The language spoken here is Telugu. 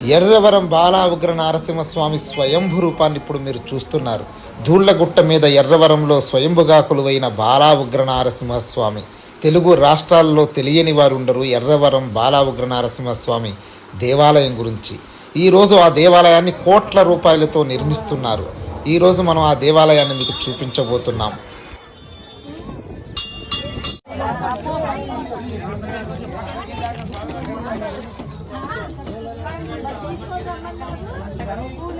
ఎర్రవరం బాలా ఉగ్ర నారసింహస్వామి స్వయంభు రూపాన్ని ఇప్పుడు మీరు చూస్తున్నారు. ధూళ్ళగుట్ట మీద ఎర్రవరంలో స్వయంభుగా కొలువైన బాలా ఉగ్ర నారసింహస్వామి. తెలుగు రాష్ట్రాల్లో తెలియని వారు ఉండరు ఎర్రవరం బాలా ఉగ్ర నారసింహస్వామి దేవాలయం గురించి. ఈరోజు ఆ దేవాలయాన్ని కోట్ల రూపాయలతో నిర్మిస్తున్నారు. ఈరోజు మనం ఆ దేవాలయాన్ని మీకు చూపించబోతున్నాం.